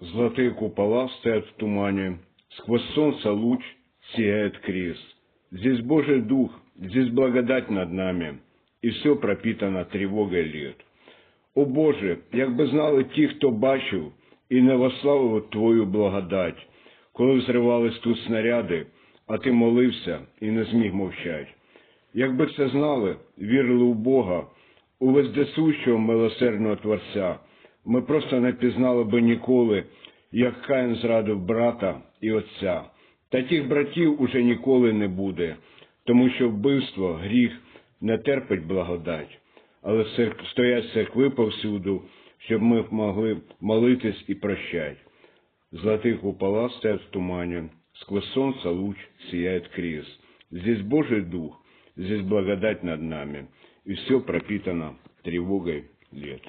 Золотые купола стоят в тумане, сквозь солнце луч сияет крест. Здесь Божий Дух, здесь благодать над нами, і все пропитано тривогой лет. О Боже, якби знали ті, хто бачив і не вославив Твою благодать, коли взривались тут снаряди, а ти молився і не зміг мовчать. Якби це знали, вірили у Бога, у вездесущого милосердного Творця, ми просто не пізнали би ніколи, як Каїн зрадив брата і отця. Та тих братів уже ніколи не буде, тому що вбивство, гріх не терпить благодать, але стоять церкви повсюду, щоб ми могли молитись і прощать. Золотые купола стоят в тумане, сквозь солнце луч сияет крест. Здесь Божий Дух, здесь благодать над нами, и все пропитано тревогой лет.